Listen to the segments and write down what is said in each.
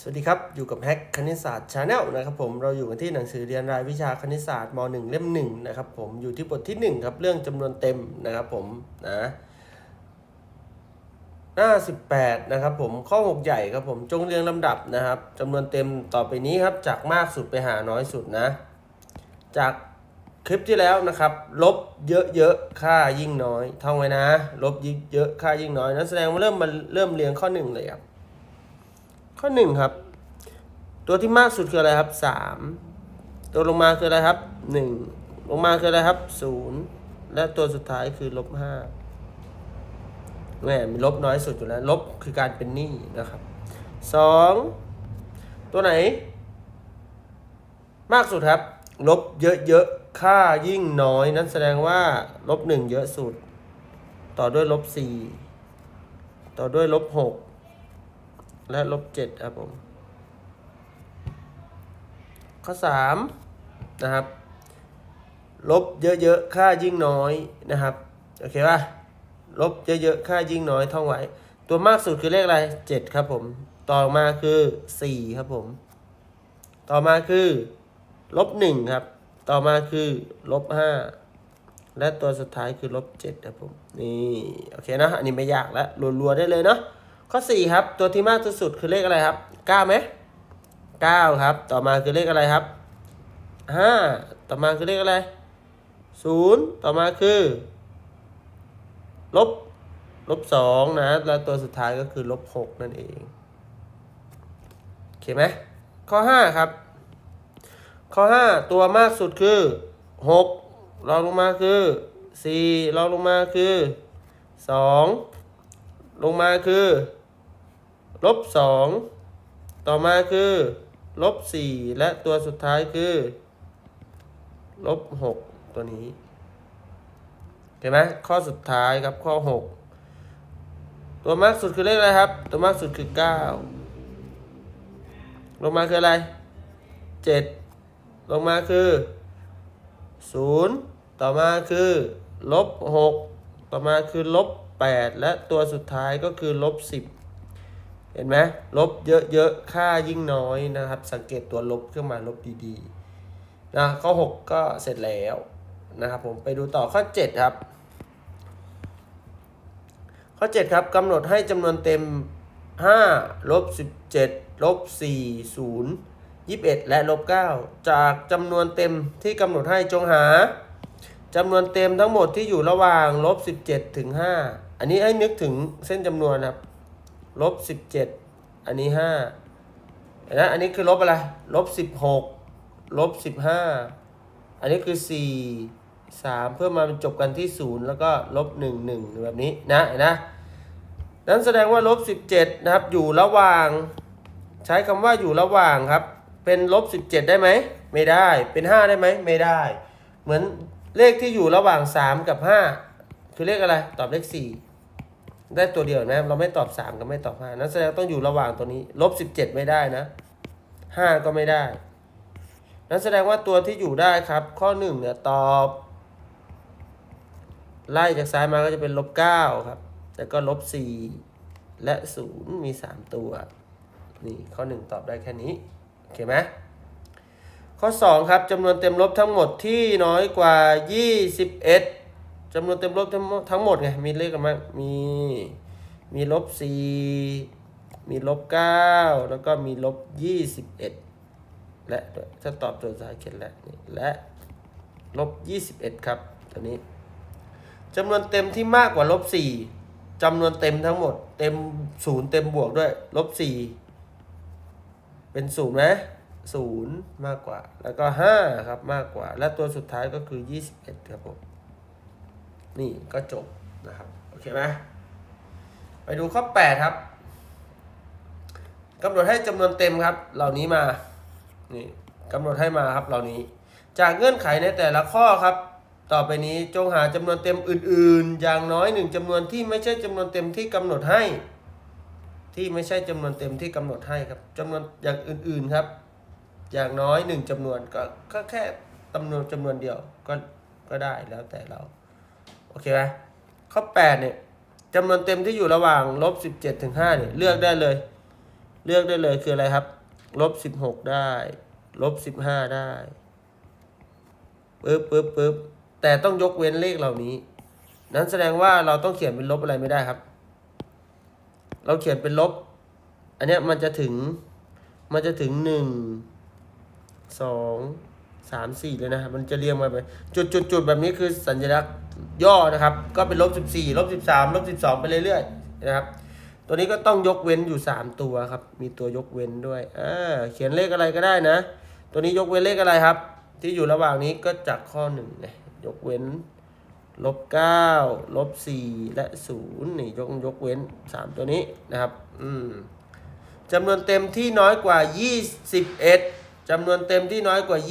สวัสดีครับ อยู่กับแฮกคณิตศาสตร์ชาแนลนะครับผมเราอยู่กันที่หนังสือเรียนรายวิชาคณิตศาสตร์ม .1 เล่ม1นะครับผมอยู่ที่บทที่ 1 ครับ เรื่องจำนวนเต็มนะครับผมนะหน้า 18 นะครับผมข้อ 6 ใหญ่ครับผมจงเรียงลำดับนะครับจำนวนเต็มต่อไปนี้ครับ จากมากสุดไปหาน้อยสุดนะ จากคลิปที่แล้วนะครับ ลบเยอะๆค่ายิ่งน้อยท่องไว้นะ ลบเยอะๆค่ายิ่งน้อยนั่นแสดงว่าเริ่มมาเริ่มเรียงข้อหนึ่งเลยครับ ข้อหนึ่งครับ ตัวที่มากสุดคืออะไรครับสามตัวลงมาคืออะไรครับหนึ่งลงมาคืออะไรครับศูนย์และตัวสุดท้ายคือลบห้าแหมมีลบน้อยสุดอยู่แล้ว ลบคือการเป็นหนี้นะครับสองตัวไหน มากสุดครับ ลบเยอะๆค่ายิ่งน้อยนั้นแสดงว่า ลบหนึ่งเยอะสุด ต่อด้วยลบสี่ต่อด้วยลบหก และลบเจ็ดครับผม ข้อสามนะครับ ลบเยอะๆ ค่ายิ่งน้อยนะครับ โอเคป่ะ ลบเยอะๆ ค่ายิ่งน้อยท่องไว้ ตัวมากสุดคือเลขอะไรเจ็ดครับผม ต่อมาคือสี่ครับผม ต่อมาคือลบหนึ่งครับ ต่อมาคือลบห้าและตัวสุดท้ายคือลบเจ็ดครับผม นี่ โอเคนะ อันนี้ไม่ยากแล้วรัวๆได้เลยเนาะ ข้อสี่ครับ ตัวที่มากที่สุดคือเลขอะไรครับเก้าไหมเก้าครับ ต่อมาคือเลขอะไรครับห้าต่อมาคือเลขอะไรศูนย์ต่อมาคือ ลบลบสองนะ แล้วตัวสุดท้ายก็คือลบหกนั่นเองโอเคไหมข้อห้าครับ ข้อห้าตัวมากสุดคือหกรองลงมาคือสี่รองลงมาคือสองลงมาคือ ลบสองต่อมาคือลบสี่และตัวสุดท้ายคือลบหกตัวนี้เห็นไหมข้อสุดท้ายครับข้อหกตัวมากสุดคือเลขอะไรครับ ตัวมากสุดคือเก้าลงมาคืออะไรเจ็ดลงมาคือศูนย์ต่อมาคือลบหกต่อมาคือลบแปดและตัวสุดท้ายก็คือลบสิบ เห็นไหมลบเยอะๆ ค่ายิ่งน้อยนะครับ สังเกตตัวลบเครื่องหมายลบดีๆนะข้อ 6 ก็เสร็จแล้วนะครับผมไปดูต่อข้อ 7 ครับ ข้อ 7 ครับกำหนดให้จำนวนเต็ม 5 ลบ 17 ลบ 4 0 21 และลบ 9 จากจำนวนเต็มที่กำหนดให้จงหาจำนวนเต็มทั้งหมดที่อยู่ระหว่างลบ 17 ถึง 5 อันนี้ให้นึกถึงเส้นจำนวนครับ ลบสิบเจ็ดอันนี้ห้าเห็นไหมอันนี้คือลบอะไรลบสิบหกลบสิบห้าอันนี้คือสี่สามเพื่อมาจบกันที่ศูนย์แล้วก็ลบหนึ่งหนึ่งแบบนี้นะเห็นนะนั้นแสดงว่าลบสิบเจ็ดนะครับอยู่ระหว่าง ใช้คำว่าอยู่ระหว่างครับ เป็นลบสิบเจ็ดได้ไหมไม่ได้เป็นห้าได้ไหมไม่ได้ เหมือนเลขที่อยู่ระหว่างสามกับห้าคือเลขอะไรตอบเลขสี่ ได้ตัวเดียวนะเราไม่ตอบสามก็ไม่ตอบห้านั้นแสดงต้องอยู่ระหว่างตัวนี้ลบสิบเจ็ดไม่ได้นะห้าก็ไม่ได้ นั้นแสดงว่าตัวที่อยู่ได้ครับ ข้อหนึ่งเนี่ยตอบ ไล่จากซ้ายมาก็จะเป็นลบเก้าครับ แล้วก็ลบสี่และศูนย์มีสามตัว นี่ข้อหนึ่งตอบได้แค่นี้ โอเคไหมข้อสองครับจำนวนเต็มลบทั้งหมดที่น้อยกว่ายี่สิบเอ็ด จำนวนเต็มลบทั้งหมดไง มีเลขกันไหมมี มีลบสี่มีลบเก้าแล้วก็มีลบยี่สิบเอ็ดและถ้าตอบตัวสุดท้ายเขียนและนี่และลบยี่สิบเอ็ดครับตัวนี้จำนวนเต็มที่มากกว่าลบสี่จำนวนเต็มทั้งหมด เต็มศูนย์เต็มบวกด้วยลบสี่เป็นศูนย์ไหมศูนย์มากกว่า แล้วก็ห้าครับมากกว่า และตัวสุดท้ายก็คือยี่สิบเอ็ดครับผม นี่ก็จบนะครับ โอเคไหมไปดูข้อ 8 ครับกำหนดให้จำนวนเต็มครับ เหล่านี้มา นี่กำหนดให้มาครับเหล่านี้ จากเงื่อนไขในแต่ละข้อครับ ต่อไปนี้จงหาจำนวนเต็มอื่น ๆ อย่างน้อยหนึ่งจำนวนที่ไม่ใช่จำนวนเต็มที่กำหนดให้ ที่ไม่ใช่จำนวนเต็มที่กำหนดให้ครับจำนวนอย่างอื่น ๆครับ อย่างน้อยหนึ่งจำนวนก็ก็แค่จำนวนจำนวนเดียวก็ก็ได้แล้วแต่เรา โอเคไหมข้อ8เนี่ยจำนวนเต็มที่อยู่ระหว่างลบ17ถึง5เนี่ยเลือกได้เลย เลือกได้เลยคืออะไรครับลบสิบหกได้ลบสิบห้าได้ปึ๊บปึ๊บปึ๊บแต่ต้องยกเว้นเลขเหล่านี้ นั้นแสดงว่าเราต้องเขียนเป็นลบอะไรไม่ได้ครับ เราเขียนเป็นลบ อันเนี้ยมันจะถึง มันจะถึงหนึ่งสอง สามสี่เลยนะครับมันจะเรียงมาไปจุดจุดจุดแบบนี้คือสัญลักษณ์ย่อนะครับ ก็เป็นลบสิบสี่ลบสิบสามลบสิบสองไปเรื่อยๆนะครับ ตัวนี้ก็ต้องยกเว้นอยู่สามตัวครับ มีตัวยกเว้นด้วยอ่าเขียนเลขอะไรก็ได้นะ ตัวนี้ยกเว้นเลขอะไรครับ ที่อยู่ระหว่างนี้ก็จากข้อหนึ่งนี่ยกเว้นลบเก้าลบสี่และศูนย์นี่ยกยกเว้นสามตัวนี้นะครับ อืมจำนวนเต็มที่น้อยกว่า21 จำนวนเต็มที่น้อยกว่า 21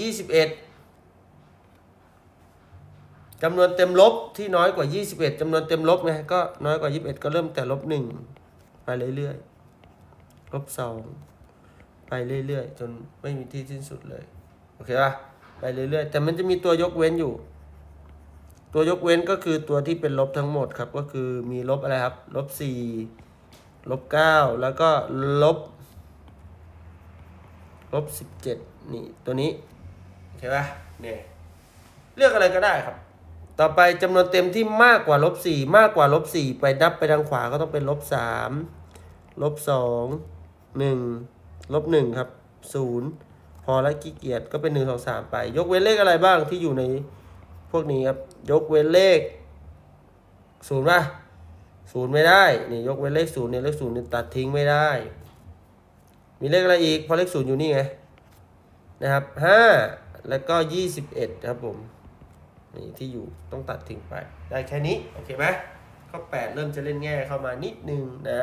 จำนวนเต็มลบที่น้อยกว่า 21จำนวนเต็มลบไงก็น้อยกว่า 21 ก็เริ่มแต่ลบ1ไปเรื่อยๆลบ2ไปเรื่อยๆ จนไม่มีที่สิ้นสุดเลยโอเคป่ะไปเรื่อยๆ แต่มันจะมีตัวยกเว้นอยู่ ตัวยกเว้นก็คือตัวที่เป็นลบทั้งหมดครับก็คือมีลบอะไรครับลบ4ลบ9แล้วก็ลบ ลบสิบเจ็ดนี่ตัวนี้โอเคป่ะเนี่ยเลือกอะไรก็ได้ครับ ต่อไปจำนวนเต็มที่มากกว่าลบสี่มากกว่าลบสี่ไปนับไปทางขวาก็ต้องเป็นลบสามลบสองหนึ่งลบหนึ่งครับศูนย์พอแล้วขี้เกียจก็เป็นหนึ่งสองสามไป ยกเว้นเลขอะไรบ้างที่อยู่ในพวกนี้ครับ ยกเว้นเลขศูนย์ป่ะศูนย์ไม่ได้นี่ยกเว้นเลขศูนย์เนี่ยเลขศูนย์เนี่ยตัดทิ้งไม่ได้ มีเลขอะไรอีกพราะเลขศูนย์อยู่นี่ไง นะครับห้าแล้วก็ยี่สิบเอ็ดครับผม นี่ที่อยู่ต้องตัดทิ้งไป ได้แค่นี้ โอเคไหมข้อแปดเริ่มจะเล่นแง่เข้ามานิดนึงนะ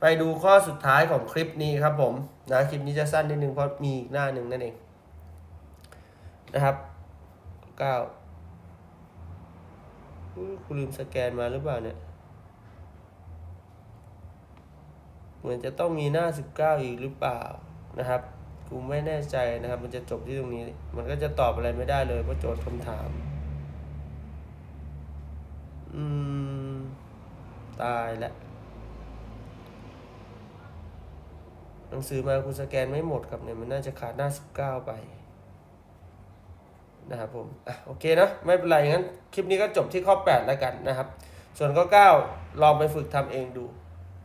ไปดูข้อสุดท้ายของคลิปนี้ครับผม นะ คลิปนี้จะสั้นนิดนึงเพราะมีอีกหน้าหนึ่งนั่นเอง นะครับเก้าคุณลืมสแกนมาหรือเปล่าเนี่ย เหมือนจะต้องมีหน้า 19 อีกหรือเปล่านะครับ กูไม่แน่ใจนะครับ มันจะจบที่ตรงนี้ มันก็จะตอบอะไรไม่ได้เลยเพราะโจทย์คำถาม อืม ตายแล้วหนังสือมาคุณสแกนไม่หมดครับเนี่ยมันน่าจะขาดหน้า 19 ไปนะครับผมอะโอเคนะไม่เป็นไรงั้น คลิปนี้ก็จบที่ข้อ 8 แล้วกันนะครับ ส่วนข้อ 9 ลองไปฝึกทำเองดู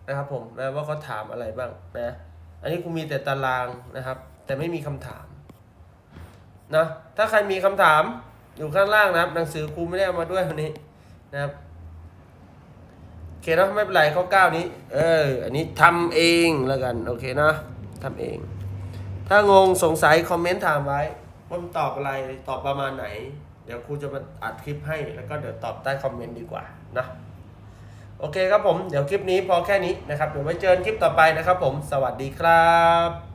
นะครับผมนะว่าเขาถามอะไรบ้างนะอันนี้ครูมีแต่ตารางนะครับ แต่ไม่มีคำถามนะถ้าใครมีคำถามอยู่ข้างล่างนะครับ หนังสือครูไม่ได้เอามาด้วยวันนี้นะครับโอเคนะไม่เป็นไรข้อเก้านี้ เออ อันนี้ทำเองแล้วกันโอเคนะทำเอง ถ้างงสงสัยคอมเมนต์ถามไว้ว่ามันตอบอะไรตอบประมาณไหน เดี๋ยวครูจะมาอัดคลิปให้แล้วก็เดี๋ยวตอบใต้คอมเมนต์ดีกว่านะ โอเคครับผม เดี๋ยวคลิปนี้พอแค่นี้นะครับ เดี๋ยวไว้เจอกันคลิปต่อไปนะครับผม สวัสดีครับ